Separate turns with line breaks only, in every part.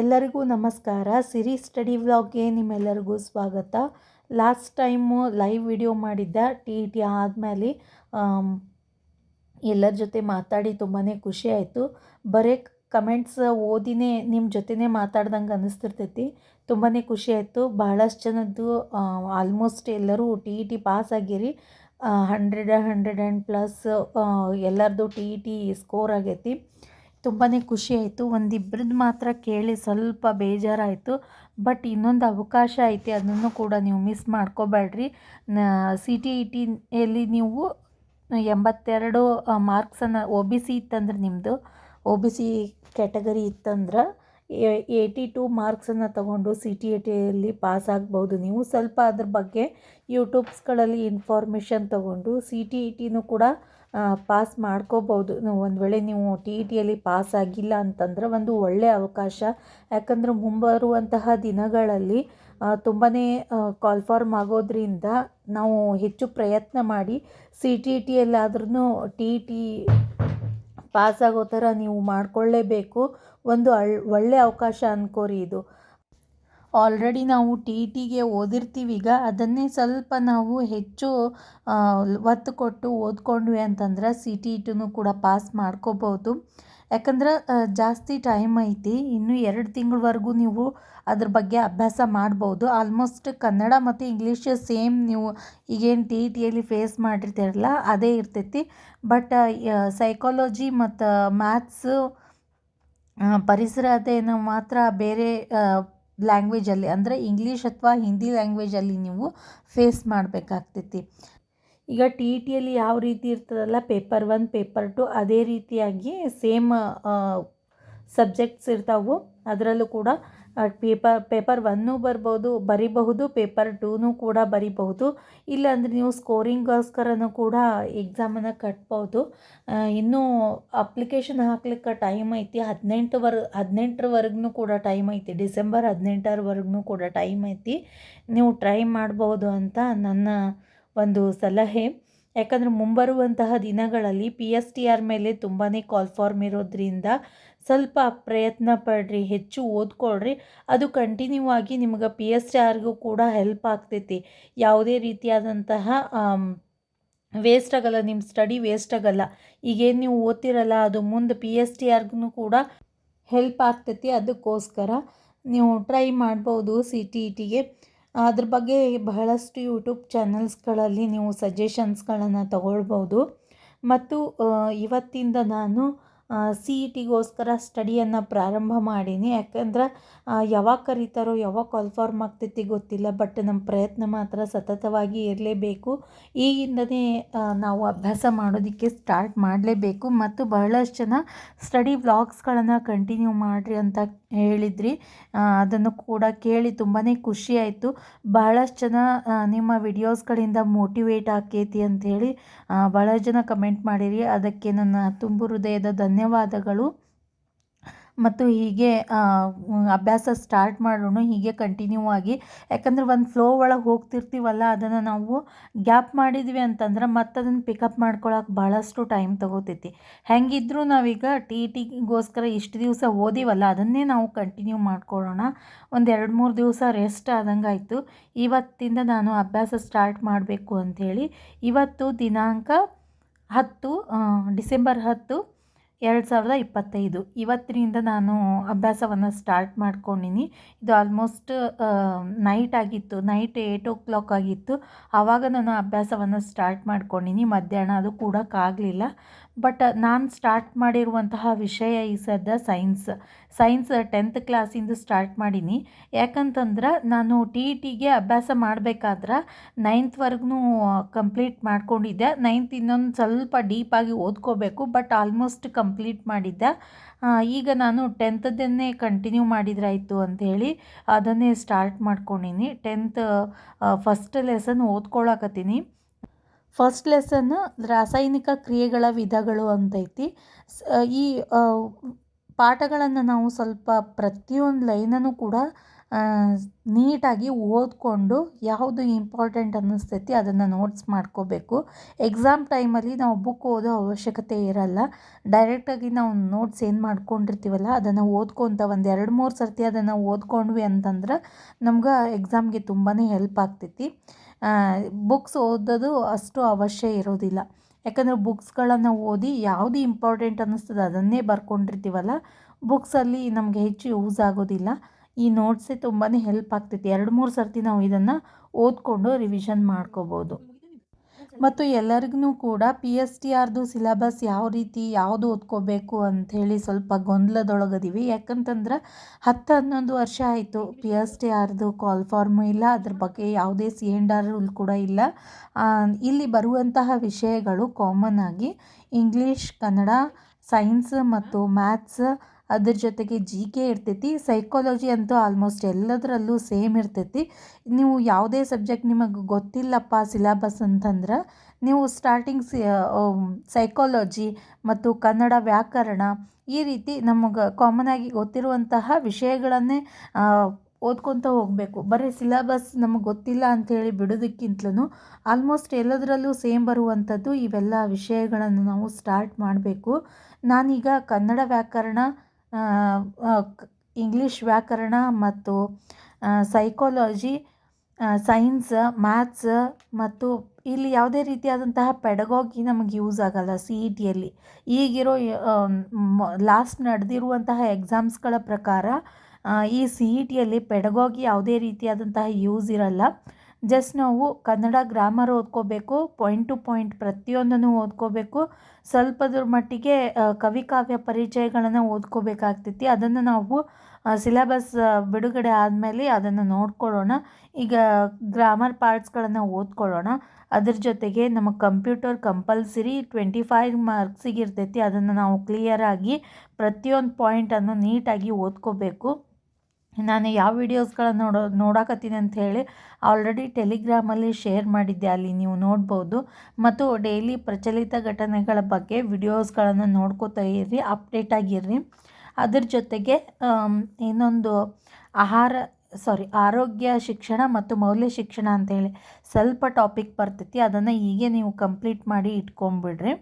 ಎಲ್ಲರಿಗೂ ನಮಸ್ಕಾರ. ಸಿರಿ ಸ್ಟಡಿ ವ್ಲಾಗ್ಗೆ ನಿಮ್ಮೆಲ್ಲರಿಗೂ ಸ್ವಾಗತ. ಲಾಸ್ಟ್ ಟೈಮು ಲೈವ್ ವಿಡಿಯೋ ಮಾಡಿದ್ದ. ಟಿ ಟಿ ಆದಮೇಲೆ ಎಲ್ಲರ ಜೊತೆ ಮಾತಾಡಿ ತುಂಬಾ ಖುಷಿ ಆಯಿತು. ಬರೀ ಕಮೆಂಟ್ಸ್ ಓದಿನೇ ನಿಮ್ಮ ಜೊತೆನೇ ಮಾತಾಡ್ದಂಗೆ ಅನ್ನಿಸ್ತಿರ್ತೈತಿ. ತುಂಬಾ ಖುಷಿ ಆಯಿತು. ಭಾಳಷ್ಟು ಜನದ್ದು ಆಲ್ಮೋಸ್ಟ್ ಎಲ್ಲರೂ ಟಿ ಇ ಟಿ ಪಾಸ್ ಆಗಿರಿ. ಹಂಡ್ರೆಡ್ ಹಂಡ್ರೆಡ್ ಆ್ಯಂಡ್ ಪ್ಲಸ್ ಎಲ್ಲರದು ಟಿ ಇ ಟಿ ಸ್ಕೋರ್ ಆಗೈತಿ. ತುಂಬಾ ಖುಷಿ ಆಯಿತು. ಒಂದಿಬ್ರದ್ದು ಮಾತ್ರ ಕೇಳಿ ಸ್ವಲ್ಪ ಬೇಜಾರಾಯಿತು. ಬಟ್ ಇನ್ನೊಂದು ಅವಕಾಶ ಐತೆ, ಅದನ್ನು ಕೂಡ ನೀವು ಮಿಸ್ ಮಾಡ್ಕೋಬೇಡ್ರಿ ಸಿ ಟಿ ಇ ಟಿಯಲ್ಲಿ ನೀವು ಎಂಬತ್ತೆರಡು ಮಾರ್ಕ್ಸನ್ನು ಒ ಬಿ ಸಿ ಇತ್ತಂದ್ರೆ ನಿಮ್ಮದು ಒ ಬಿ ಸಿ ಕ್ಯಾಟಗರಿ ಇತ್ತಂದ್ರೆ ಏಯ್ಟಿ ಟು ಮಾರ್ಕ್ಸನ್ನು ತಗೊಂಡು ಸಿ ಟಿ ಇ ಟಿಯಲ್ಲಿ ಪಾಸ್ ಆಗ್ಬೋದು ನೀವು. ಸ್ವಲ್ಪ ಅದ್ರ ಬಗ್ಗೆ ಯೂಟ್ಯೂಬ್ಸ್ಗಳಲ್ಲಿ ಇನ್ಫಾರ್ಮೇಷನ್ ತಗೊಂಡು ಸಿ ಟಿ ಇ ಟಿನೂ ಕೂಡ ಪಾಸ್ ಮಾಡ್ಕೋಬೋದು ಒಂದು ವೇಳೆ ನೀವು ಟಿ ಇ ಟಿಯಲ್ಲಿ ಪಾಸ್ ಆಗಿಲ್ಲ ಅಂತಂದ್ರೆ ಒಂದು ಒಳ್ಳೆಯ ಅವಕಾಶ. ಯಾಕಂದರೆ ಮುಂಬರುವಂತಹ ದಿನಗಳಲ್ಲಿ ತುಂಬಾ ಕಾಲ್ಫಾರ್ಮ್ ಆಗೋದ್ರಿಂದ ನಾವು ಹೆಚ್ಚು ಪ್ರಯತ್ನ ಮಾಡಿ ಸಿ ಟಿ ಇ ಟಿಯಲ್ಲಾದ್ರೂ ಟಿ ಇ ಟಿ ಪಾಸ್ ಆಗೋ ಥರ ನೀವು ಮಾಡಿಕೊಳ್ಳೇಬೇಕು. ಒಂದು ಅಳ್ ಒಳ್ಳೆಯ ಅವಕಾಶ ಅನ್ಕೋರಿ ಇದು. ಆಲ್ರೆಡಿ ನಾವು ಟಿ ಟಿಗೆ ಓದಿರ್ತೀವಿ. ಈಗ ಅದನ್ನೇ ಸ್ವಲ್ಪ ನಾವು ಹೆಚ್ಚು ಒತ್ತು ಕೊಟ್ಟು ಓದ್ಕೊಂಡ್ವಿ ಅಂತಂದ್ರೆ ಸಿ ಟಿ ಇ ಕೂಡ ಪಾಸ್ ಮಾಡ್ಕೋಬೋದು. ಯಾಕಂದ್ರೆ ಜಾಸ್ತಿ ಟೈಮ್ ಐತಿ. ಇನ್ನೂ ಎರಡು ತಿಂಗಳವರೆಗೂ ನೀವು ಅದ್ರ ಬಗ್ಗೆ ಅಭ್ಯಾಸ ಮಾಡ್ಬೋದು. ಆಲ್ಮೋಸ್ಟ್ ಕನ್ನಡ ಮತ್ತು ಇಂಗ್ಲೀಷ್ ಸೇಮ್ ನೀವು ಈಗೇನು ಟಿ ಟಿಯಲ್ಲಿ ಫೇಸ್ ಮಾಡಿರ್ತೀರಲ್ಲ, ಅದೇ ಇರ್ತೈತಿ. ಬಟ್ ಸೈಕಾಲಜಿ ಮತ್ತು ಮ್ಯಾಥ್ಸು ಪರಿಸರ ಅದೇನು ಮಾತ್ರ ಬೇರೆ ಲ್ಯಾಂಗ್ವೇಜಲ್ಲಿ ಅಂದರೆ ಇಂಗ್ಲೀಷ್ ಅಥವಾ ಹಿಂದಿ ಲ್ಯಾಂಗ್ವೇಜಲ್ಲಿ ನೀವು ಫೇಸ್ ಮಾಡಬೇಕಾಗ್ತೈತಿ. ಈಗ ಟಿ ಇ ಟಿಯಲ್ಲಿ ಯಾವ ರೀತಿ ಇರ್ತದಲ್ಲ ಪೇಪರ್ ಒನ್ ಪೇಪರ್ ಟು ಅದೇ ರೀತಿಯಾಗಿ ಸೇಮ್ ಸಬ್ಜೆಕ್ಟ್ಸ್ ಇರ್ತಾವೆ. ಅದರಲ್ಲೂ ಕೂಡ ಪೇಪರ್ ಪೇಪರ್ ಒನ್ನೂ ಬರ್ಬೋದು, ಬರಿಬಹುದು, ಪೇಪರ್ ಟೂನೂ ಕೂಡ ಬರಿಬಹುದು. ಇಲ್ಲಾಂದರೆ ನೀವು ಸ್ಕೋರಿಂಗ್ಗೋಸ್ಕರನೂ ಕೂಡ ಎಕ್ಸಾಮನ್ನು ಕಟ್ಬೋದು. ಇನ್ನೂ ಅಪ್ಲಿಕೇಶನ್ ಹಾಕ್ಲಿಕ್ಕೆ ಟೈಮ್ ಐತಿ, ಹದಿನೆಂಟುವರೆ ಹದಿನೆಂಟರವರೆಗೂ ಕೂಡ ಟೈಮ್ ಐತಿ, ಡಿಸೆಂಬರ್ ಹದಿನೆಂಟರವರೆಗೂ ಕೂಡ ಟೈಮ್ ಐತಿ. ನೀವು ಟ್ರೈ ಮಾಡ್ಬೋದು ಅಂತ ನನ್ನ ಒಂದು ಸಲಹೆ. ಯಾಕಂದರೆ ಮುಂಬರುವಂತಹ ದಿನಗಳಲ್ಲಿ ಪಿ ಎಸ್ ಟಿ ಆರ್ ಮೇಲೆ ತುಂಬಾ ಕಾಲ್ ಫಾರ್ಮ್ ಇರೋದ್ರಿಂದ ಸ್ವಲ್ಪ ಪ್ರಯತ್ನ ಪಡ್ರಿ, ಹೆಚ್ಚು ಓದ್ಕೊಳ್ರಿ. ಅದು ಕಂಟಿನ್ಯೂ ಆಗಿ ನಿಮ್ಗೆ ಪಿ ಎಸ್ ಟಿ ಆರ್ಗೂ ಕೂಡ ಹೆಲ್ಪ್ ಆಗ್ತೈತಿ. ಯಾವುದೇ ರೀತಿಯಾದಂತಹ ವೇಸ್ಟ್ ಆಗಲ್ಲ ನಿಮ್ಮ ಸ್ಟಡಿ ವೇಸ್ಟ್ ಆಗಲ್ಲ ಈಗೇನು ನೀವು ಓದ್ತಿರಲ್ಲ, ಅದು ಮುಂದೆ ಪಿ ಎಸ್ ಟಿ ಆರ್ಗೂ ಕೂಡ ಹೆಲ್ಪ್ ಆಗ್ತೈತಿ. ಅದಕ್ಕೋಸ್ಕರ ನೀವು ಟ್ರೈ ಮಾಡ್ಬೋದು ಸಿ ಟಿ ಇ ಟಿಗೆ ಅದ್ರ ಬಗ್ಗೆ ಬಹಳಷ್ಟು ಯೂಟ್ಯೂಬ್ ಚಾನಲ್ಸ್ಗಳಲ್ಲಿ ನೀವು ಸಜೆಷನ್ಸ್ಗಳನ್ನು ತಗೊಳ್ಬೋದು. ಮತ್ತು ಇವತ್ತಿಂದ ನಾನು ಸಿ ಇ ಟಿಗೋಸ್ಕರ ಸ್ಟಡಿಯನ್ನು ಪ್ರಾರಂಭ ಮಾಡೀನಿ. ಯಾಕಂದ್ರೆ ಯಾವಾಗ ಕರೀತಾರೋ, ಯಾವಾಗ ಕಾಲ್ಫಾರ್ಮ್ ಆಗ್ತೈತಿ ಗೊತ್ತಿಲ್ಲ. ಬಟ್ ನಮ್ಮ ಪ್ರಯತ್ನ ಮಾತ್ರ ಸತತವಾಗಿ ಇರಲೇಬೇಕು. ಈಗಿಂದನೇ ನಾವು ಅಭ್ಯಾಸ ಮಾಡೋದಕ್ಕೆ ಸ್ಟಾರ್ಟ್ ಮಾಡಲೇಬೇಕು. ಮತ್ತು ಬಹಳಷ್ಟು ಜನ ಸ್ಟಡಿ ವ್ಲಾಗ್ಸ್ಗಳನ್ನು ಕಂಟಿನ್ಯೂ ಮಾಡಿರಿ ಅಂತ ಹೇಳಿದ್ರಿ. ಅದನ್ನು ಕೂಡ ಕೇಳಿ ತುಂಬಾ ಖುಷಿ ಆಯಿತು. ಬಹಳಷ್ಟು ಜನ ನಿಮ್ಮ ವಿಡಿಯೋಸ್ಗಳಿಂದ ಮೋಟಿವೇಟ್ ಆಕೈತಿ ಅಂಥೇಳಿ ಭಾಳಷ್ಟು ಜನ ಕಮೆಂಟ್ ಮಾಡಿರಿ. ಅದಕ್ಕೆ ನನ್ನ ತುಂಬು ಹೃದಯದ ಧನ್ಯವಾದಗಳು. ಮತ್ತು ಹೀಗೆ ಅಭ್ಯಾಸ ಸ್ಟಾರ್ಟ್ ಮಾಡೋಣ ಹೀಗೆ ಕಂಟಿನ್ಯೂ ಆಗಿ. ಯಾಕಂದ್ರೆ ಒಂದು ಫ್ಲೋ ಒಳಗೆ ಹೋಗ್ತಿರ್ತೀವಲ್ಲ, ಅದನ್ನು ನಾವು ಗ್ಯಾಪ್ ಮಾಡಿದ್ವಿ ಅಂತಂದ್ರೆ ಮತ್ತೆ ಅದನ್ನು ಪಿಕಪ್ ಮಾಡ್ಕೊಳಕ್ಕೆ ಭಾಳಷ್ಟು ಟೈಮ್ ತಗೋತೈತಿ. ಹೆಂಗಿದ್ರೂ ನಾವೀಗ ಟಿ ಟಿಗೋಸ್ಕರ ಇಷ್ಟು ದಿವಸ ಓದಿವಲ್ಲ, ಅದನ್ನೇ ನಾವು ಕಂಟಿನ್ಯೂ ಮಾಡ್ಕೊಳ್ಳೋಣ ಒಂದು ಎರಡು ಮೂರು ದಿವಸ ರೆಸ್ಟ್ ಆದಂಗೆ ಆಯಿತು ಇವತ್ತಿಂದ ನಾನು ಅಭ್ಯಾಸ ಸ್ಟಾರ್ಟ್ ಮಾಡಬೇಕು ಅಂಥೇಳಿ ಇವತ್ತು ದಿನಾಂಕ ಹತ್ತು ಡಿಸೆಂಬರ್ ಹತ್ತು. ಎರಡು ಸಾವಿರದ ಇಪ್ಪತ್ತೈದು. ಇವತ್ತಿನಿಂದ ನಾನು ಅಭ್ಯಾಸವನ್ನು ಸ್ಟಾರ್ಟ್ ಮಾಡ್ಕೊಂಡಿನಿ. ಇದು ಆಲ್ಮೋಸ್ಟ್ ನೈಟ್ ಆಗಿತ್ತು. ನೈಟ್ ಏಯ್ಟ್ ಓ ಕ್ಲಾಕ್ ಆಗಿತ್ತು. ಆವಾಗ ನಾನು ಅಭ್ಯಾಸವನ್ನು ಸ್ಟಾರ್ಟ್ ಮಾಡ್ಕೊಂಡಿನಿ. ಮಧ್ಯಾಹ್ನ ಅದು ಕೂಡೋಕ್ಕಾಗಲಿಲ್ಲ ಬಟ್ ನಾನು ಸ್ಟಾರ್ಟ್ ಮಾಡಿರುವಂತಹ ವಿಷಯ ಈ ಸದ್ಯ ಸೈನ್ಸ್. ಸೈನ್ಸ್ ಟೆಂತ್ ಕ್ಲಾಸಿಂದ ಸ್ಟಾರ್ಟ್ ಮಾಡೀನಿ. ಯಾಕಂತಂದ್ರೆ ನಾನು ಟಿ ಇ ಟಿಗೆ ಅಭ್ಯಾಸ ಮಾಡಬೇಕಾದ್ರೆ ನೈನ್ತ್ವರೆಗೂ ಕಂಪ್ಲೀಟ್ ಮಾಡ್ಕೊಂಡಿದ್ದೆ. ನೈನ್ತ್ ಇನ್ನೊಂದು ಸ್ವಲ್ಪ ಡೀಪಾಗಿ ಓದ್ಕೋಬೇಕು, ಬಟ್ ಆಲ್ಮೋಸ್ಟ್ ಕಂಪ್ಲೀಟ್ ಮಾಡಿದ್ದೆ. ಈಗ ನಾನು ಟೆಂತದನ್ನೇ ಕಂಟಿನ್ಯೂ ಮಾಡಿದ್ರಾಯಿತು ಅಂಥೇಳಿ ಅದನ್ನೇ ಸ್ಟಾರ್ಟ್ ಮಾಡ್ಕೊಂಡಿನಿ. ಟೆಂತ್ ಫಸ್ಟ್ ಲೆಸನ್ ಓದ್ಕೊಳಕತ್ತೀನಿ. ಫಸ್ಟ್ ಲೆಸನ್ ರಾಸಾಯನಿಕ ಕ್ರಿಯೆಗಳ ವಿಧಗಳು ಅಂತೈತಿ. ಈ ಪಾಠಗಳನ್ನು ನಾವು ಸ್ವಲ್ಪ ಪ್ರತಿಯೊಂದು ಲೈನನ್ನು ಕೂಡ ನೀಟಾಗಿ ಓದಿಕೊಂಡು ಯಾವುದು ಇಂಪಾರ್ಟೆಂಟ್ ಅನ್ನಿಸ್ತೈತಿ ಅದನ್ನು ನೋಟ್ಸ್ ಮಾಡ್ಕೋಬೇಕು. ಎಕ್ಸಾಮ್ ಟೈಮಲ್ಲಿ ನಾವು ಬುಕ್ ಓದೋ ಅವಶ್ಯಕತೆ ಇರಲ್ಲ. ಡೈರೆಕ್ಟಾಗಿ ನಾವು ನೋಟ್ಸ್ ಏನು ಮಾಡ್ಕೊಂಡಿರ್ತೀವಲ್ಲ ಅದನ್ನು ಓದ್ಕೊತ ಒಂದು ಎರಡು ಮೂರು ಸರ್ತಿ ಅದನ್ನು ಓದ್ಕೊಂಡ್ವಿ ಅಂತಂದ್ರೆ ನಮ್ಗೆ ಎಕ್ಸಾಮ್ಗೆ ತುಂಬಾ ಹೆಲ್ಪ್ ಆಗ್ತೈತಿ. ಬುಕ್ಸ್ ಓದೋದು ಅಷ್ಟು ಅವಶ್ಯ ಇರೋದಿಲ್ಲ. ಯಾಕಂದರೆ ಬುಕ್ಸ್ಗಳನ್ನು ಓದಿ ಯಾವುದು ಇಂಪಾರ್ಟೆಂಟ್ ಅನ್ನಿಸ್ತದೆ ಅದನ್ನೇ ಬರ್ಕೊಂಡಿರ್ತೀವಲ್ಲ ಬುಕ್ಸಲ್ಲಿ ನಮಗೆ ಹೆಚ್ಚು ಯೂಸ್ ಆಗೋದಿಲ್ಲ. ಈ ನೋಟ್ಸೇ ತುಂಬಾ ಹೆಲ್ಪ್ ಆಗ್ತೈತಿ. ಎರಡು ಮೂರು ಸರ್ತಿ ನಾವು ಇದನ್ನು ಓದಿಕೊಂಡು ರಿವಿಷನ್ ಮಾಡ್ಕೋಬೋದು. ಮತ್ತು ಎಲ್ಲರಿಗೂ ಕೂಡ ಪಿ ಎಸ್ ಟಿ ಆರ್ದು ಸಿಲೆಬಸ್ ಯಾವ ರೀತಿ, ಯಾವುದು ಓದ್ಕೋಬೇಕು ಅಂಥೇಳಿ ಸ್ವಲ್ಪ ಗೊಂದಲದೊಳಗದೀವಿ. ಯಾಕಂತಂದ್ರೆ ಹತ್ತು ಹನ್ನೊಂದು ವರ್ಷ ಆಯಿತು ಪಿ ಎಸ್ ಟಿ ಆರ್ದು ಕಾಲ್ ಫಾರ್ಮು ಇಲ್ಲ, ಅದ್ರ ಬಗ್ಗೆ ಯಾವುದೇ ಸಿ ಎಂಡ್ ಆರ್ ರೂಲ್ ಕೂಡ ಇಲ್ಲ. ಇಲ್ಲಿ ಬರುವಂತಹ ವಿಷಯಗಳು ಕಾಮನ್ ಆಗಿ ಇಂಗ್ಲೀಷ್ ಕನ್ನಡ ಸೈನ್ಸ್ ಮತ್ತು ಮ್ಯಾಥ್ಸ್ ಅದ್ರ ಜೊತೆಗೆ ಜಿ ಕೆ ಇರ್ತೈತಿ ಸೈಕಾಲಜಿ ಅಂತೂ ಆಲ್ಮೋಸ್ಟ್ ಎಲ್ಲದರಲ್ಲೂ ಸೇಮ್ ಇರ್ತೈತಿ. ನೀವು ಯಾವುದೇ ಸಬ್ಜೆಕ್ಟ್ ನಿಮಗೆ ಗೊತ್ತಿಲ್ಲಪ್ಪ ಸಿಲೆಬಸ್ ಅಂತಂದ್ರೆ, ನೀವು ಸ್ಟಾರ್ಟಿಂಗ್ ಸೈಕಾಲಜಿ ಮತ್ತು ಕನ್ನಡ ವ್ಯಾಕರಣ ಈ ರೀತಿ ನಮಗೆ ಕಾಮನ್ ಆಗಿ ಗೊತ್ತಿರುವಂತಹ ವಿಷಯಗಳನ್ನೇ ಓದ್ಕೊತ ಹೋಗಬೇಕು. ಬರೀ ಸಿಲೆಬಸ್ ನಮಗೆ ಗೊತ್ತಿಲ್ಲ ಅಂಥೇಳಿ ಬಿಡೋದಕ್ಕಿಂತಲೂ ಆಲ್ಮೋಸ್ಟ್ ಎಲ್ಲದರಲ್ಲೂ ಸೇಮ್ ಬರುವಂಥದ್ದು ಇವೆಲ್ಲ ವಿಷಯಗಳನ್ನು ನಾವು ಸ್ಟಾರ್ಟ್ ಮಾಡಬೇಕು. ನಾನೀಗ ಕನ್ನಡ ವ್ಯಾಕರಣ ಇಂಗ್ಲೀಷ್ ವ್ಯಾಕರಣ ಮತ್ತು ಸೈಕಾಲಜಿ ಸೈನ್ಸ್ ಮ್ಯಾಥ್ಸ್ ಮತ್ತು ಇಲ್ಲಿ ಯಾವುದೇ ರೀತಿಯಾದಂತಹ ಪೆಡಗಾಗಿ ನಮಗೆ ಯೂಸ್ ಆಗಲ್ಲ ಸಿ ಇ ಟಿಯಲ್ಲಿ ಈಗಿರೋ ಲಾಸ್ಟ್ ನಡೆದಿರುವಂತಹ ಎಕ್ಸಾಮ್ಸ್ಗಳ ಪ್ರಕಾರ ಈ ಸಿ ಇ ಟಿಯಲ್ಲಿ ಪೆಡಗಾಗಿ ಯಾವುದೇ ರೀತಿಯಾದಂತಹ ಯೂಸ್ ಇರಲ್ಲ. ಜಸ್ಟ್ ನಾವು ಕನ್ನಡ ಗ್ರಾಮರ್ ಓದ್ಕೋಬೇಕು ಪಾಯಿಂಟ್ ಟು ಪಾಯಿಂಟ್ ಪ್ರತಿಯೊಂದನ್ನು ಓದ್ಕೋಬೇಕು. ಸ್ವಲ್ಪದ್ರ ಮಟ್ಟಿಗೆ ಕವಿ ಕಾವ್ಯ ಪರಿಚಯಗಳನ್ನು ಓದ್ಕೋಬೇಕಾಗ್ತೈತಿ. ಅದನ್ನು ನಾವು ಸಿಲೆಬಸ್ ಬಿಡುಗಡೆ ಆದಮೇಲೆ ಅದನ್ನು ನೋಡ್ಕೊಳ್ಳೋಣ. ಈಗ ಗ್ರಾಮರ್ ಪಾರ್ಟ್ಸ್ಗಳನ್ನು ಓದ್ಕೊಳ್ಳೋಣ. ಅದ್ರ ಜೊತೆಗೆ ನಮ್ಮ ಕಂಪ್ಯೂಟರ್ ಕಂಪಲ್ಸರಿ ಟ್ವೆಂಟಿ ಫೈವ್ ಮಾರ್ಕ್ಸಿಗೆ ಇರ್ತೈತಿ. ಅದನ್ನು ನಾವು ಕ್ಲಿಯರಾಗಿ ಪ್ರತಿಯೊಂದು ಪಾಯಿಂಟನ್ನು ನೀಟಾಗಿ ಓದ್ಕೋಬೇಕು. ನಾನು ಯಾವ ವೀಡಿಯೋಸ್ಗಳನ್ನು ನೋಡೋ, ನೋಡಾಕತ್ತೀನಿ ಅಂತ ಹೇಳಿ ಆಲ್ರೆಡಿ ಟೆಲಿಗ್ರಾಮಲ್ಲಿ ಶೇರ್ ಮಾಡಿದ್ದೆ. ಅಲ್ಲಿ ನೀವು ನೋಡ್ಬೋದು. ಮತ್ತು ಡೈಲಿ ಪ್ರಚಲಿತ ಘಟನೆಗಳ ಬಗ್ಗೆ ವಿಡಿಯೋಸ್ಗಳನ್ನು ನೋಡ್ಕೋತಾ ಇರ್ರಿ ಅಪ್ಡೇಟ್ ಆಗಿರ್ರಿ ಅದ್ರ ಜೊತೆಗೆ ಇನ್ನೊಂದು ಆಹಾರ ಸಾರಿ ಆರೋಗ್ಯ ಶಿಕ್ಷಣ ಮತ್ತು ಮೌಲ್ಯ ಶಿಕ್ಷಣ ಅಂತೇಳಿ ಸ್ವಲ್ಪ ಟಾಪಿಕ್ ಬರ್ತೈತಿ. ಅದನ್ನು ಹೀಗೆ ನೀವು ಕಂಪ್ಲೀಟ್ ಮಾಡಿ ಇಟ್ಕೊಂಬಿಡ್ರಿ.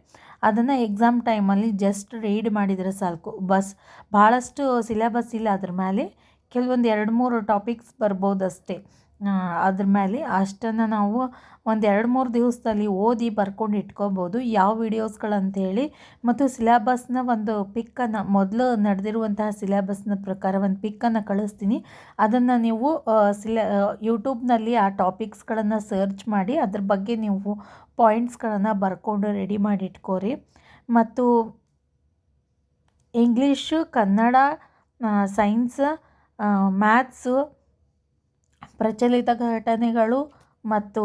ಅದನ್ನು ಎಕ್ಸಾಮ್ ಟೈಮಲ್ಲಿ ಜಸ್ಟ್ ರೀಡ್ ಮಾಡಿದರೆ ಸಾಕು. ಬಸ್, ಭಾಳಷ್ಟು ಸಿಲೆಬಸ್ ಇಲ್ಲ ಅದ್ರ ಮೇಲೆ ಕೆಲವೊಂದು ಎರಡು ಮೂರು ಟಾಪಿಕ್ಸ್ ಬರ್ಬೋದು ಅಷ್ಟೇ ಅದ್ರ ಮೇಲೆ ಅಷ್ಟನ್ನು ನಾವು ಒಂದು ಎರಡು ಮೂರು ದಿವಸದಲ್ಲಿ ಓದಿ ಬರ್ಕೊಂಡು ಇಟ್ಕೋಬೋದು. ಯಾವ ವಿಡಿಯೋಸ್ಗಳಂತೇಳಿ ಮತ್ತು ಸಿಲೆಬಸ್ನ ಒಂದು ಪಿಕ್ಕನ್ನು ಮೊದಲು ನಡೆದಿರುವಂತಹ ಸಿಲೆಬಸ್ನ ಪ್ರಕಾರ ಒಂದು ಪಿಕ್ಕನ್ನು ಕಳಿಸ್ತೀನಿ. ಅದನ್ನು ನೀವು ಸಿಲೆ ಯೂಟ್ಯೂಬ್ನಲ್ಲಿ ಆ ಟಾಪಿಕ್ಸ್ಗಳನ್ನು ಸರ್ಚ್ ಮಾಡಿ ಅದ್ರ ಬಗ್ಗೆ ನೀವು ಪಾಯಿಂಟ್ಸ್ಗಳನ್ನು ಬರ್ಕೊಂಡು ರೆಡಿ ಮಾಡಿ ಇಟ್ಕೋರಿ ಮತ್ತು ಇಂಗ್ಲೀಷು ಕನ್ನಡ ಸೈನ್ಸ್ ಮ್ಯಾಥ್ಸು, ಪ್ರಚಲಿತ ಘಟನೆಗಳು ಮತ್ತು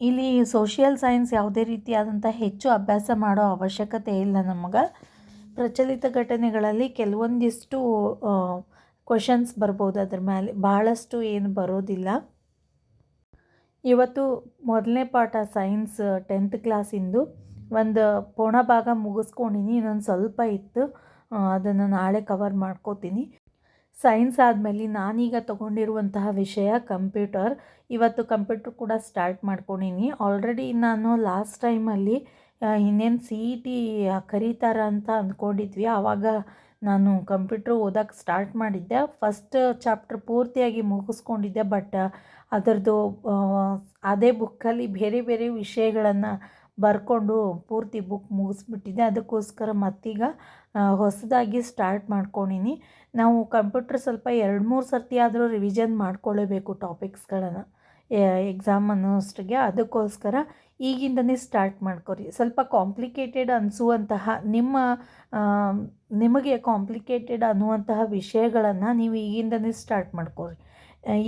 ಇಲ್ಲಿ ಸೋಷಿಯಲ್ ಸೈನ್ಸ್ ಯಾವುದೇ ರೀತಿಯಾದಂಥ ಹೆಚ್ಚು ಅಭ್ಯಾಸ ಮಾಡೋ ಅವಶ್ಯಕತೆ ಇಲ್ಲ ನಮಗೆ. ಪ್ರಚಲಿತ ಘಟನೆಗಳಲ್ಲಿ ಕೆಲವೊಂದಿಷ್ಟು ಕ್ವಶನ್ಸ್ ಬರ್ಬೋದು ಅದ್ರ ಮೇಲೆ ಭಾಳಷ್ಟು ಏನು ಬರೋದಿಲ್ಲ. ಇವತ್ತು ಮೊದಲನೇ ಪಾಠ ಸೈನ್ಸ್, ಟೆಂತ್ ಕ್ಲಾಸಿಂದು. ಒಂದು ಪೋಣ ಭಾಗ ಮುಗಿಸ್ಕೊಂಡಿನಿ, ಇನ್ನೊಂದು ಸ್ವಲ್ಪ ಇತ್ತು. ಅದನ್ನು ನಾಳೆ ಕವರ್ ಮಾಡ್ಕೋತೀನಿ. ಸೈನ್ಸ್ ಆದಮೇಲೆ ನಾನೀಗ ತೊಗೊಂಡಿರುವಂತಹ ವಿಷಯ ಕಂಪ್ಯೂಟರ್. ಇವತ್ತು ಕಂಪ್ಯೂಟರ್ ಕೂಡ ಸ್ಟಾರ್ಟ್ ಮಾಡ್ಕೊಂಡಿನಿ. ಆಲ್ರೆಡಿ ನಾನು ಲಾಸ್ಟ್ ಟೈಮಲ್ಲಿ ಇನ್ನೇನು ಸಿ ಇ ಟಿ ಕರೀತಾರ ಅಂತ ಅಂದ್ಕೊಂಡಿದ್ವಿ ಆವಾಗ ನಾನು ಕಂಪ್ಯೂಟ್ರ್ ಓದೋಕ್ಕೆ ಸ್ಟಾರ್ಟ್ ಮಾಡಿದ್ದೆ. ಫಸ್ಟ್ ಚಾಪ್ಟರ್ ಪೂರ್ತಿಯಾಗಿ ಮುಗಿಸ್ಕೊಂಡಿದ್ದೆ ಬಟ್ ಅದರದ್ದು ಅದೇ ಬುಕ್ಕಲ್ಲಿ ಬೇರೆ ಬೇರೆ ವಿಷಯಗಳನ್ನು ಬರ್ಕೊಂಡು ಪೂರ್ತಿ ಬುಕ್ ಮುಗಿಸ್ಬಿಟ್ಟಿದ್ದೆ. ಅದಕ್ಕೋಸ್ಕರ ಮತ್ತೀಗ ಹೊಸದಾಗಿ ಸ್ಟಾರ್ಟ್ ಮಾಡ್ಕೊಂಡಿನಿ. ನಾವು ಕಂಪ್ಯೂಟ್ರ್ ಸ್ವಲ್ಪ ಎರಡು ಮೂರು ಸರ್ತಿ ಆದರೂ ರಿವಿಷನ್ ಮಾಡ್ಕೊಳ್ಳೇಬೇಕು ಟಾಪಿಕ್ಸ್ಗಳನ್ನು ಎಕ್ಸಾಮ್ ಅನ್ನೋಷ್ಟಿಗೆ. ಅದಕ್ಕೋಸ್ಕರ ಈಗಿಂದನೇ ಸ್ಟಾರ್ಟ್ ಮಾಡ್ಕೊರಿ. ಸ್ವಲ್ಪ ಕಾಂಪ್ಲಿಕೇಟೆಡ್ ಅನಿಸುವಂತಹ, ನಿಮ್ಮ ನಿಮಗೆ ಕಾಂಪ್ಲಿಕೇಟೆಡ್ ಅನ್ನುವಂತಹ ವಿಷಯಗಳನ್ನು ನೀವು ಈಗಿಂದನೇ ಸ್ಟಾರ್ಟ್ ಮಾಡ್ಕೊರಿ.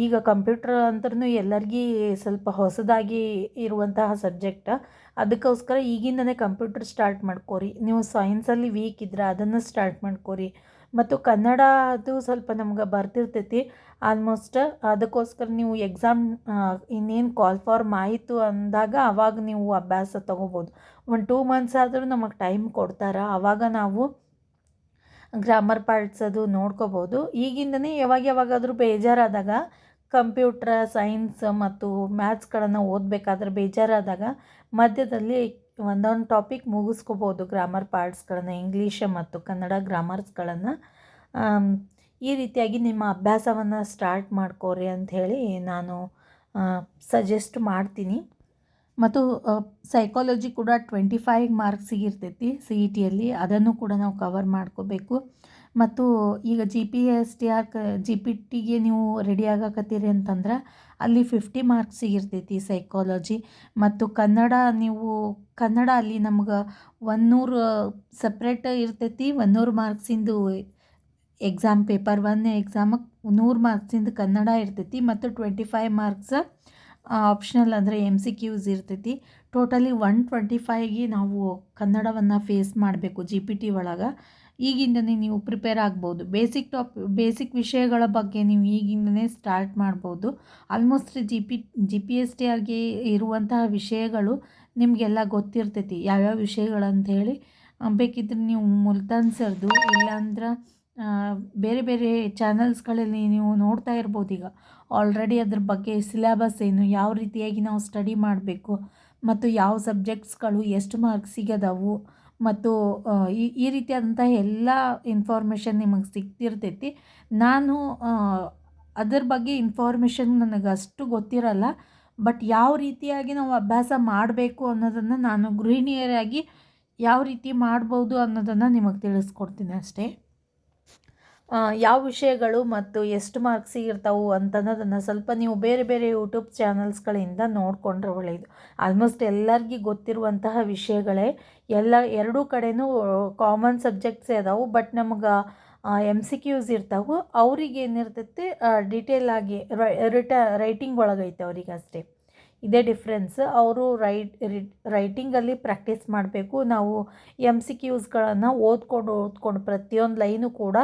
ಈಗ ಕಂಪ್ಯೂಟರ್ ಅಂತೂ ಎಲ್ಲರಿಗೂ ಸ್ವಲ್ಪ ಹೊಸದಾಗಿ ಇರುವಂತಹ ಸಬ್ಜೆಕ್ಟ್. ಅದಕ್ಕೋಸ್ಕರ ಈಗಿಂದನೇ ಕಂಪ್ಯೂಟರ್ ಸ್ಟಾರ್ಟ್ ಮಾಡ್ಕೋರಿ. ನೀವು ಸೈನ್ಸಲ್ಲಿ ವೀಕ್ ಇದ್ರೆ ಅದನ್ನು ಸ್ಟಾರ್ಟ್ ಮಾಡ್ಕೋರಿ. ಮತ್ತು ಕನ್ನಡ ಅದು ಸ್ವಲ್ಪ ನಮ್ಗೆ ಬರ್ತಿರ್ತೈತಿ. ಆಲ್ಮೋಸ್ಟ್ ಅದಕ್ಕೋಸ್ಕರ ನೀವು ಎಕ್ಸಾಮ್ ಇನ್ನೇನು ಕಾಲ್ ಫಾರ್ಮ್ ಆಯಿತು ಅಂದಾಗ ಆವಾಗ ನೀವು ಅಭ್ಯಾಸ ತೊಗೋಬೋದು. ಒಂದು ಟೂ ಮಂತ್ಸ್ ಆದರೂ ನಮಗೆ ಟೈಮ್ ಕೊಡ್ತಾರೆ. ಆವಾಗ ನಾವು ಗ್ರಾಮರ್ ಪಾರ್ಟ್ಸ್ ಅದು ನೋಡ್ಕೋಬೋದು. ಈಗಿಂದನೇ ಯಾವಾಗ ಯಾವಾಗಾದರೂ ಬೇಜಾರಾದಾಗ ಕಂಪ್ಯೂಟ್ರ, ಸೈನ್ಸ್ ಮತ್ತು ಮ್ಯಾಥ್ಸ್ಗಳನ್ನು ಓದಬೇಕಾದ್ರೆ ಬೇಜಾರಾದಾಗ ಮಧ್ಯದಲ್ಲಿ ಒಂದೊಂದು ಟಾಪಿಕ್ ಮುಗಿಸ್ಕೋಬೋದು, ಗ್ರಾಮರ್ ಪಾರ್ಟ್ಸ್ಗಳನ್ನು, ಇಂಗ್ಲೀಷ್ ಮತ್ತು ಕನ್ನಡ ಗ್ರಾಮರ್ಸ್ಗಳನ್ನು. ಈ ರೀತಿಯಾಗಿ ನಿಮ್ಮ ಅಭ್ಯಾಸವನ್ನು ಸ್ಟಾರ್ಟ್ ಮಾಡ್ಕೋರಿ ಅಂಥೇಳಿ ನಾನು ಸಜೆಸ್ಟ್ ಮಾಡ್ತೀನಿ. ಮತ್ತು ಸೈಕಾಲಜಿ ಕೂಡ ಟ್ವೆಂಟಿ ಫೈವ್ ಮಾರ್ಕ್ಸಿಗೆ ಇರ್ತೈತಿ ಸಿ ಇ ಟಿಯಲ್ಲಿ ಅದನ್ನು ಕೂಡ ನಾವು ಕವರ್ ಮಾಡ್ಕೋಬೇಕು. ಮತ್ತು ಈಗ G P S T R G P ಟಿಗೆ ನೀವು ರೆಡಿ ಆಗಕತ್ತೀರಿ ಅಂತಂದ್ರೆ ಅಲ್ಲಿ ಫಿಫ್ಟಿ ಮಾರ್ಕ್ಸಿಗೆ ಇರ್ತೈತಿ ಸೈಕಾಲಜಿ ಮತ್ತು ಕನ್ನಡ ನೀವು, ಕನ್ನಡ ಅಲ್ಲಿ ನಮ್ಗೆ ಒನ್ನೂರು ಸಪ್ರೇಟ್ ಇರ್ತೈತಿ ಒನ್ನೂರು ಮಾರ್ಕ್ಸಿಂದು ಎಕ್ಸಾಮ್ ಪೇಪರ್ ಒನ್ ಎಕ್ಸಾಮಕ್ಕೆ ನೂರು ಮಾರ್ಕ್ಸಿಂದು ಕನ್ನಡ ಇರ್ತೈತಿ ಮತ್ತು ಟ್ವೆಂಟಿ ಫೈವ್ ಮಾರ್ಕ್ಸ್ ಆಪ್ಷನಲ್ ಅಂದರೆ ಎಂ ಸಿ ಕ್ಯೂಸ್ ಇರ್ತೈತಿ. ಟೋಟಲಿ ಒನ್ ಟ್ವೆಂಟಿ ಫೈವ್ಗೆ ನಾವು ಕನ್ನಡವನ್ನು ಫೇಸ್ ಮಾಡಬೇಕು ಜಿ ಪಿ ಟಿ ಒಳಗೆ. ಈಗಿಂದನೇ ನೀವು ಪ್ರಿಪೇರ್ ಆಗ್ಬೋದು. ಬೇಸಿಕ್ ಟಾಪ್ ಬೇಸಿಕ್ ವಿಷಯಗಳ ಬಗ್ಗೆ ನೀವು ಈಗಿಂದನೇ ಸ್ಟಾರ್ಟ್ ಮಾಡ್ಬೋದು. Almost G P G P S T ಆಗಿ ಇರುವಂತಹ ವಿಷಯಗಳು ನಿಮಗೆಲ್ಲ ಗೊತ್ತಿರ್ತೈತಿ. ಯಾವ್ಯಾವ ವಿಷಯಗಳಂತ ಹೇಳಿ ಬೇಕಿದ್ರೆ ನೀವು ಮುಲ್ತಾನ್ ಸರ್ದು ಇಲ್ಲಾಂದ್ರೆ ಬೇರೆ ಬೇರೆ ಚಾನಲ್ಸ್ಗಳಲ್ಲಿ ನೀವು ನೋಡ್ತಾ ಇರ್ಬೋದು ಈಗ. ಆಲ್ರೆಡಿ ಅದ್ರ ಬಗ್ಗೆ ಸಿಲೆಬಸ್ ಏನು, ಯಾವ ರೀತಿಯಾಗಿ ನಾವು ಸ್ಟಡಿ ಮಾಡಬೇಕು, ಮತ್ತು ಯಾವ ಸಬ್ಜೆಕ್ಟ್ಸ್ಗಳು ಎಷ್ಟು ಮಾರ್ಕ್ಸಿಗೆ ಅದಾವು ಮತ್ತು ಈ ಈ ರೀತಿಯಾದಂಥ ಎಲ್ಲ ಇನ್ಫಾರ್ಮೇಷನ್ ನಿಮಗೆ ಸಿಗ್ತಿರ್ತೈತಿ. ನಾನು ಅದರ ಬಗ್ಗೆ ಇನ್ಫಾರ್ಮೇಷನ್ ನನಗೆ ಅಷ್ಟು ಗೊತ್ತಿರಲ್ಲ. ಬಟ್ ಯಾವ ರೀತಿಯಾಗಿ ನಾವು ಅಭ್ಯಾಸ ಮಾಡಬೇಕು ಅನ್ನೋದನ್ನು ನಾನು ಗೃಹಿಣಿಯರಾಗಿ ಯಾವ ರೀತಿ ಮಾಡ್ಬೋದು ಅನ್ನೋದನ್ನು ನಿಮಗೆ ತಿಳಿಸ್ಕೊಡ್ತೀನಿ ಅಷ್ಟೇ. ಯಾವ ವಿಷಯಗಳು ಮತ್ತು ಎಷ್ಟು ಮಾರ್ಕ್ಸಿಗೆ ಇರ್ತಾವೆ ಅಂತ ಅನ್ನೋದನ್ನು ಸ್ವಲ್ಪ ನೀವು ಬೇರೆ ಬೇರೆ ಯೂಟ್ಯೂಬ್ ಚಾನಲ್ಸ್ಗಳಿಂದ ನೋಡಿಕೊಂಡ್ರೆ ಒಳ್ಳೆಯದು ಆಲ್ಮೋಸ್ಟ್ ಎಲ್ಲರಿಗೂ ಗೊತ್ತಿರುವಂತಹ ವಿಷಯಗಳೇ ಎಲ್ಲ ಎರಡೂ ಕಡೆಯೂ ಕಾಮನ್ ಸಬ್ಜೆಕ್ಟ್ಸೇ ಅದಾವೆ ಬಟ್ ನಮ್ಗೆ ಎಂ ಸಿ ಕ್ಯೂಸ್ ಇರ್ತಾವೆ. ಅವ್ರಿಗೆ ಏನಿರ್ತೈತೆ ಡಿಟೇಲ್ ಆಗಿ ರಿಟ ರೈಟಿಂಗ್ ಒಳಗೈತೆ ಅವ್ರಿಗೆ ಅಷ್ಟೇ ಇದೇ ಡಿಫ್ರೆನ್ಸ್ ಅವರು ರೈಟ್ ರೈಟಿಂಗಲ್ಲಿ ಪ್ರಾಕ್ಟೀಸ್ ಮಾಡಬೇಕು. ನಾವು ಎಂ ಸಿ ಕ್ಯೂಸ್ಗಳನ್ನು ಓದ್ಕೊಂಡು ಓದ್ಕೊಂಡು ಪ್ರತಿಯೊಂದು ಲೈನು ಕೂಡ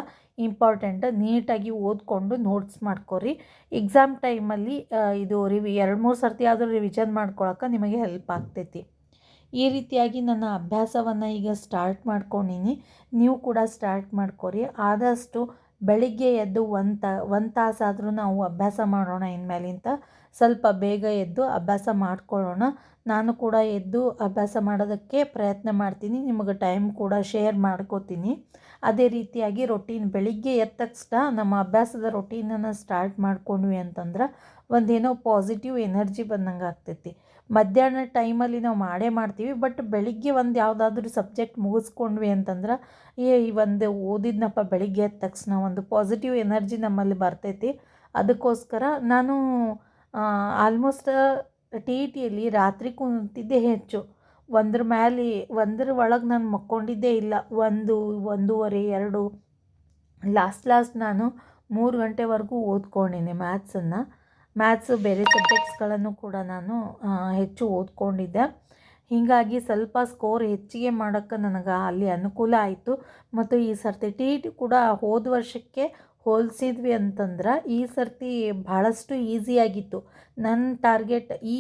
ಇಂಪಾರ್ಟೆಂಟ್ ನೀಟಾಗಿ ಓದ್ಕೊಂಡು ನೋಟ್ಸ್ ಮಾಡ್ಕೊರಿ. ಎಕ್ಸಾಮ್ ಟೈಮಲ್ಲಿ ಇದು ರಿವಿ ಎರಡು ಮೂರು ಸರ್ತಿ ಆದರೂ ರಿವಿಷನ್ ಮಾಡ್ಕೊಳಕ್ಕೆ ನಿಮಗೆ ಹೆಲ್ಪ್ ಆಗ್ತೈತಿ. ಈ ರೀತಿಯಾಗಿ ನನ್ನ ಅಭ್ಯಾಸವನ್ನು ಈಗ ಸ್ಟಾರ್ಟ್ ಮಾಡ್ಕೊಂಡಿನಿ. ನೀವು ಕೂಡ ಸ್ಟಾರ್ಟ್ ಮಾಡ್ಕೊರಿ. ಆದಷ್ಟು ಬೆಳಿಗ್ಗೆ ಎದ್ದು ಒಂದು ತ, ಒಂದು ತಾಸಾದರೂ ನಾವು ಅಭ್ಯಾಸ ಮಾಡೋಣ ಇನ್ಮೇಲಿಂದ ಸ್ವಲ್ಪ ಬೇಗ ಎದ್ದು ಅಭ್ಯಾಸ ಮಾಡ್ಕೊಳ್ಳೋಣ. ನಾನು ಕೂಡ ಎದ್ದು ಅಭ್ಯಾಸ ಮಾಡೋದಕ್ಕೆ ಪ್ರಯತ್ನ ಮಾಡ್ತೀನಿ. ನಿಮಗೆ ಟೈಮ್ ಕೂಡ ಶೇರ್ ಮಾಡ್ಕೋತೀನಿ. ಅದೇ ರೀತಿಯಾಗಿ ರೊಟೀನ್ ಬೆಳಿಗ್ಗೆ ಎದ್ದ ತಕ್ಷಣ ನಮ್ಮ ಅಭ್ಯಾಸದ ರೊಟೀನನ್ನು ಸ್ಟಾರ್ಟ್ ಮಾಡ್ಕೊಂಡ್ವಿ ಅಂತಂದ್ರೆ ಒಂದೇನೋ ಪಾಸಿಟಿವ್ ಎನರ್ಜಿ ಬಂದಂಗೆ ಆಗ್ತೈತಿ. ಮಧ್ಯಾಹ್ನ ಟೈಮಲ್ಲಿ ನಾವು ಮಾಡೇ ಮಾಡ್ತೀವಿ ಬಟ್ ಬೆಳಿಗ್ಗೆ ಒಂದು ಯಾವುದಾದ್ರೂ ಸಬ್ಜೆಕ್ಟ್ ಮುಗಿಸ್ಕೊಂಡ್ವಿ ಅಂತಂದ್ರೆ, ಏ, ಈ ಒಂದು ಓದಿದ್ನಪ್ಪ ಬೆಳಿಗ್ಗೆ ಎದ್ದ ತಕ್ಷಣ ಒಂದು ಪಾಸಿಟಿವ್ ಎನರ್ಜಿ ನಮ್ಮಲ್ಲಿ ಬರ್ತೈತಿ. ಅದಕ್ಕೋಸ್ಕರ ನಾನು ಆಲ್ಮೋಸ್ಟ್ ಟಿ ಇ ಟಿಯಲ್ಲಿ ರಾತ್ರಿ ಕೂತಿದ್ದೇ ಹೆಚ್ಚು. ಒಂದ್ರ ಮೇಲೆ ಒಂದ್ರ ಒಳಗೆ ನಾನು ಮಕ್ಕೊಂಡಿದ್ದೇ ಇಲ್ಲ. ಒಂದು, ಒಂದೂವರೆ, ಎರಡು. ಲಾಸ್ಟ್ ಲಾಸ್ಟ್ ನಾನು ಮೂರು ಗಂಟೆವರೆಗೂ ಓದ್ಕೊಂಡೀನಿ ಮ್ಯಾಥ್ಸನ್ನು ಮ್ಯಾಥ್ಸು ಬೇರೆ ಸಬ್ಜೆಕ್ಟ್ಸ್ಗಳನ್ನು ಕೂಡ ನಾನು ಹೆಚ್ಚು ಓದ್ಕೊಂಡಿದ್ದೆ. ಹೀಗಾಗಿ ಸ್ವಲ್ಪ ಸ್ಕೋರ್ ಹೆಚ್ಚಿಗೆ ಮಾಡೋಕ್ಕೆ ನನಗೆ ಅಲ್ಲಿ ಅನುಕೂಲ ಆಯಿತು. ಮತ್ತು ಈ ಸರ್ತಿ ಟಿ ಇ ಟಿ ಕೂಡ ಹೋದ ವರ್ಷಕ್ಕೆ ಹೋಲಿಸಿದ್ವಿ ಅಂತಂದ್ರೆ ಈ ಸರ್ತಿ ಭಾಳಷ್ಟು ಈಸಿಯಾಗಿತ್ತು ನನ್ನ ಟಾರ್ಗೆಟ್ ಈ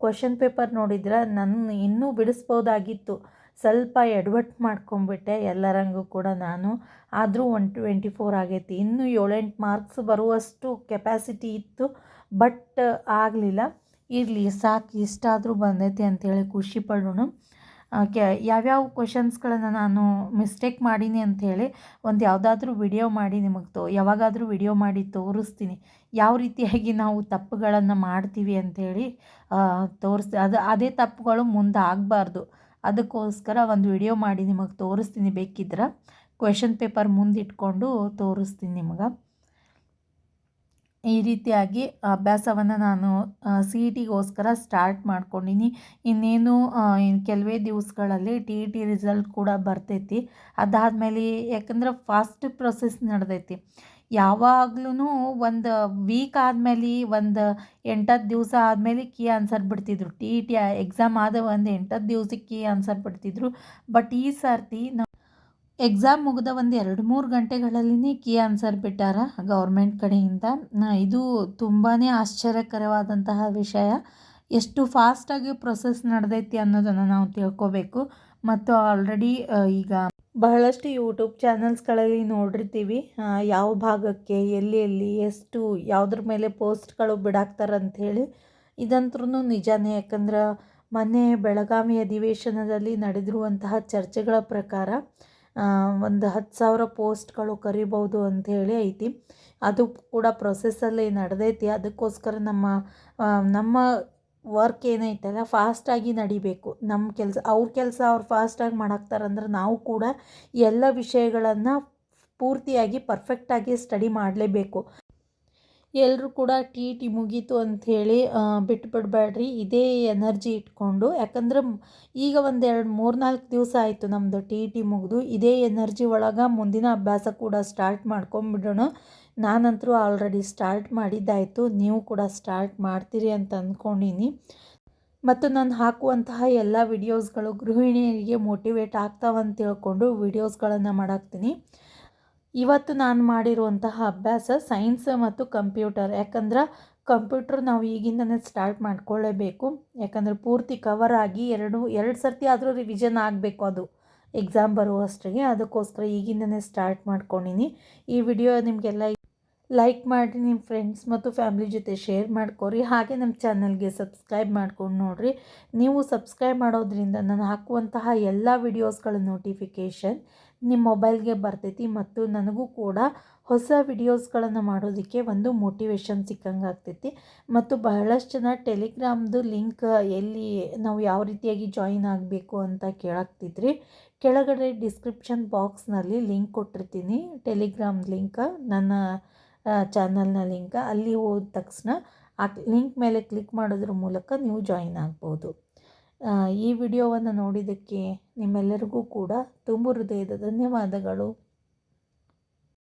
ಕ್ವಶನ್ ಪೇಪರ್ ನೋಡಿದ್ರೆ ನನ್ನ ಇನ್ನೂ ಬಿಡಿಸ್ಬೋದಾಗಿತ್ತು. ಸ್ವಲ್ಪ ಎಡವಟ್ಟು ಮಾಡ್ಕೊಂಬಿಟ್ಟೆ ಎಲ್ಲರಂಗೂ ಕೂಡ ನಾನು. ಆದರೂ ಒನ್ ಟ್ವೆಂಟಿ ಫೋರ್ ಆಗೈತಿ. ಇನ್ನೂ ಏಳೆಂಟು ಮಾರ್ಕ್ಸ್ ಬರುವಷ್ಟು ಕೆಪ್ಯಾಸಿಟಿ ಇತ್ತು. ಬಟ್ ಆಗಲಿಲ್ಲ. ಇರಲಿ, ಸಾಕು, ಇಷ್ಟಾದರೂ ಬಂದೈತಿ ಅಂತೇಳಿ ಖುಷಿ ಪಡೋಣ. ಕೆ, ಯಾವ್ಯಾವ ಕ್ವಶನ್ಸ್ಗಳನ್ನು ನಾನು ಮಿಸ್ಟೇಕ್ ಮಾಡೀನಿ ಅಂಥೇಳಿ ಒಂದು ಯಾವುದಾದ್ರೂ ವಿಡಿಯೋ ಮಾಡಿ ನಿಮಗೆ ತೋ, ಯಾವಾಗಾದರೂ ವಿಡಿಯೋ ಮಾಡಿ ತೋರಿಸ್ತೀನಿ. ಯಾವ ರೀತಿಯಾಗಿ ನಾವು ತಪ್ಪುಗಳನ್ನು ಮಾಡ್ತೀವಿ ಅಂಥೇಳಿ ತೋರಿಸ್ತಿ ಅದು, ಅದೇ ತಪ್ಪುಗಳು ಮುಂದೆ ಆಗಬಾರ್ದು ಅದಕ್ಕೋಸ್ಕರ ಒಂದು ವಿಡಿಯೋ ಮಾಡಿ ನಿಮಗೆ ತೋರಿಸ್ತೀನಿ ಬೇಕಿದ್ರೆ. ಕ್ವೆಶನ್ ಪೇಪರ್ ಮುಂದಿಟ್ಕೊಂಡು ತೋರಿಸ್ತೀನಿ ನಿಮ್ಗೆ. ಈ ರೀತಿಯಾಗಿ ಅಭ್ಯಾಸವನ್ನು ನಾನು ಸಿ ಇ ಟಿಗೋಸ್ಕರ ಸ್ಟಾರ್ಟ್ ಮಾಡ್ಕೊಂಡೀನಿ. ಇನ್ನೇನು ಇನ್ನು ಕೆಲವೇ ದಿವಸಗಳಲ್ಲಿ ಟಿ ಇ ಟಿ ರಿಸಲ್ಟ್ ಕೂಡ ಬರ್ತೈತಿ. ಅದಾದಮೇಲೆ ಯಾಕಂದ್ರೆ ಫಾಸ್ಟ್ ಪ್ರೊಸೆಸ್ ನಡೆದೈತಿ. ಯಾವಾಗ್ಲೂ ಒಂದು ವೀಕ್ ಆದಮೇಲೆ, ಒಂದು ಎಂಟತ್ತು ದಿವಸ ಆದಮೇಲೆ ಕೀ ಆನ್ಸರ್ ಬಿಡ್ತಿದ್ರು. ಟಿ ಇ ಟಿ ಎಕ್ಸಾಮ್ ಆದ ಒಂದು ಎಂಟತ್ತು ದಿವ್ಸಕ್ಕೆ ಕೀ ಆನ್ಸರ್ ಬಿಡ್ತಿದ್ರು. ಬಟ್ ಈ ಸರ್ತಿ ಎಕ್ಸಾಮ್ ಮುಗಿದ ಒಂದು ಎರಡು ಮೂರು ಗಂಟೆಗಳಲ್ಲಿನೇ ಕೀ ಆನ್ಸರ್ ಬಿಟ್ಟಾರ ಗೌರ್ಮೆಂಟ್ ಕಡೆಯಿಂದ. ಇದು ತುಂಬಾ ಆಶ್ಚರ್ಯಕರವಾದಂತಹ ವಿಷಯ. ಎಷ್ಟು ಫಾಸ್ಟಾಗಿ ಪ್ರೊಸೆಸ್ ನಡೆದೈತಿ ಅನ್ನೋದನ್ನು ನಾವು ತಿಳ್ಕೊಬೇಕು. ಮತ್ತು ಆಲ್ರೆಡಿ ಈಗ ಬಹಳಷ್ಟು ಯೂಟ್ಯೂಬ್ ಚಾನಲ್ಸ್ಗಳಲ್ಲಿ ನೋಡಿರ್ತೀವಿ. ಯಾವ ಭಾಗಕ್ಕೆ, ಎಲ್ಲಿ ಎಲ್ಲಿ, ಎಷ್ಟು, ಯಾವುದ್ರ ಮೇಲೆ ಪೋಸ್ಟ್ಗಳು ಬಿಡಾಕ್ತಾರೆ ಅಂಥೇಳಿ ಇದಂತ್ರೂ ನಿಜಾನೇ. ಯಾಕಂದ್ರೆ ಮೊನ್ನೆ ಬೆಳಗಾವಿ ಅಧಿವೇಶನದಲ್ಲಿ ನಡೆದಿರುವಂತಹ ಚರ್ಚೆಗಳ ಪ್ರಕಾರ ಒಂದು ಹತ್ತು ಸಾವಿರ ಪೋಸ್ಟ್ಗಳು ಕರಿಬೋದು ಅಂಥೇಳಿ ಐತಿ. ಅದು ಕೂಡ ಪ್ರೊಸೆಸ್ಸಲ್ಲಿ ನಡೆದೈತಿ. ಅದಕ್ಕೋಸ್ಕರ ನಮ್ಮ ನಮ್ಮ ವರ್ಕ್ ಏನೈತಲ್ಲ ಫಾಸ್ಟಾಗಿ ನಡಿಬೇಕು. ನಮ್ಮ ಕೆಲಸ, ಅವ್ರ ಕೆಲಸ ಅವ್ರು ಫಾಸ್ಟಾಗಿ ಮಾಡಾಕ್ತಾರಂದ್ರೆ ನಾವು ಕೂಡ ಎಲ್ಲ ವಿಷಯಗಳನ್ನು ಪೂರ್ತಿಯಾಗಿ ಪರ್ಫೆಕ್ಟಾಗಿ ಸ್ಟಡಿ ಮಾಡಲೇಬೇಕು. ಎಲ್ಲರೂ ಕೂಡ ಟಿ ಟಿ ಮುಗೀತು ಅಂಥೇಳಿ ಬಿಟ್ಬಿಡ್ಬೇಡ್ರಿ. ಇದೇ ಎನರ್ಜಿ ಇಟ್ಕೊಂಡು, ಯಾಕಂದ್ರೆ ಈಗ ಒಂದು ಎರಡು, ಮೂರು, ನಾಲ್ಕು ದಿವಸ ಆಯಿತು ನಮ್ಮದು ಟಿ ಟಿ ಮುಗಿದು. ಇದೇ ಎನರ್ಜಿ ಒಳಗೆ ಮುಂದಿನ ಅಭ್ಯಾಸ ಕೂಡ ಸ್ಟಾರ್ಟ್ ಮಾಡ್ಕೊಂಬಿಡೋಣ. ನಾನಂತರೂ ಆಲ್ರೆಡಿ ಸ್ಟಾರ್ಟ್ ಮಾಡಿದ್ದಾಯಿತು. ನೀವು ಕೂಡ ಸ್ಟಾರ್ಟ್ ಮಾಡ್ತೀರಿ ಅಂತ ಅಂದ್ಕೊಂಡೀನಿ ಮತ್ತು ನಾನು ಹಾಕುವಂತಹ ಎಲ್ಲ ವಿಡಿಯೋಸ್ಗಳು ಗೃಹಿಣಿಯರಿಗೆ ಮೋಟಿವೇಟ್ ಆಗ್ತಾವಂತ ತಿಳ್ಕೊಂಡು ವಿಡಿಯೋಸ್ಗಳನ್ನು ಮಾಡಾಕ್ತೀನಿ. ಇವತ್ತು ನಾನು ಮಾಡಿರುವಂತಹ ಅಭ್ಯಾಸ ಸೈನ್ಸ್ ಮತ್ತು ಕಂಪ್ಯೂಟರ್ ಯಾಕಂದ್ರೆ ಕಂಪ್ಯೂಟರ್ ನಾವು ಈಗಿಂದನೇ ಸ್ಟಾರ್ಟ್ ಮಾಡ್ಕೊಳ್ಳೇಬೇಕು ಯಾಕಂದರೆ ಪೂರ್ತಿ ಕವರ್ ಆಗಿ ಎರಡು ಎರಡು ಸರ್ತಿ ಆದರೂ ರಿವಿಷನ್ ಆಗಬೇಕು ಅದು. ಎಕ್ಸಾಮ್ ಬರುವಷ್ಟಿಗೆ ಅದಕ್ಕೋಸ್ಕರ ಈಗಿಂದನೇ ಸ್ಟಾರ್ಟ್ ಮಾಡ್ಕೊಂಡಿನಿ. ಈ ವಿಡಿಯೋ ನಿಮಗೆಲ್ಲ ಲೈಕ್ ಮಾಡಿ ನಿಮ್ಮ ಫ್ರೆಂಡ್ಸ್ ಮತ್ತು ಫ್ಯಾಮ್ಲಿ ಜೊತೆ ಶೇರ್ ಮಾಡ್ಕೊರಿ. ಹಾಗೆ ನಮ್ಮ ಚಾನಲ್ಗೆ ಸಬ್ಸ್ಕ್ರೈಬ್ ಮಾಡ್ಕೊಂಡು ನೋಡಿರಿ. ನೀವು ಸಬ್ಸ್ಕ್ರೈಬ್ ಮಾಡೋದ್ರಿಂದ ನಾನು ಹಾಕುವಂತಹ ಎಲ್ಲ ವಿಡಿಯೋಸ್ಗಳ ನೋಟಿಫಿಕೇಷನ್ ನಿಮ್ಮ ಮೊಬೈಲ್ಗೆ ಬರ್ತೈತಿ ಮತ್ತು ನನಗೂ ಕೂಡ ಹೊಸ ವಿಡಿಯೋಸ್ಗಳನ್ನು ಮಾಡೋದಕ್ಕೆ ಒಂದು ಮೋಟಿವೇಶನ್ ಸಿಕ್ಕಂಗೆ ಆಗ್ತೈತಿ ಮತ್ತು ಬಹಳಷ್ಟು ಜನ ಟೆಲಿಗ್ರಾಮ್ದು ಲಿಂಕ್ ಎಲ್ಲಿ ನಾವು ಯಾವ ರೀತಿಯಾಗಿ ಜಾಯಿನ್ ಆಗಬೇಕು ಅಂತ ಕೇಳಾಕ್ತಿದ್ರಿ. ಕೆಳಗಡೆ ಡಿಸ್ಕ್ರಿಪ್ಷನ್ ಬಾಕ್ಸ್ನಲ್ಲಿ ಲಿಂಕ್ ಕೊಟ್ಟಿರ್ತೀನಿ. ಟೆಲಿಗ್ರಾಮ್ ಲಿಂಕ್, ನನ್ನ ಚಾನಲ್ನ ಲಿಂಕ್, ಅಲ್ಲಿ ಹೋದ ತಕ್ಷಣ ಆ ಲಿಂಕ್ ಮೇಲೆ ಕ್ಲಿಕ್ ಮಾಡೋದ್ರ ಮೂಲಕ ನೀವು ಜಾಯಿನ್ ಆಗ್ಬೋದು. ಈ ವಿಡಿಯೋವನ್ನು ನೋಡಿದ್ದಕ್ಕೆ ನಿಮ್ಮೆಲ್ಲರಿಗೂ ಕೂಡ ತುಂಬು ಹೃದಯದ ಧನ್ಯವಾದಗಳು.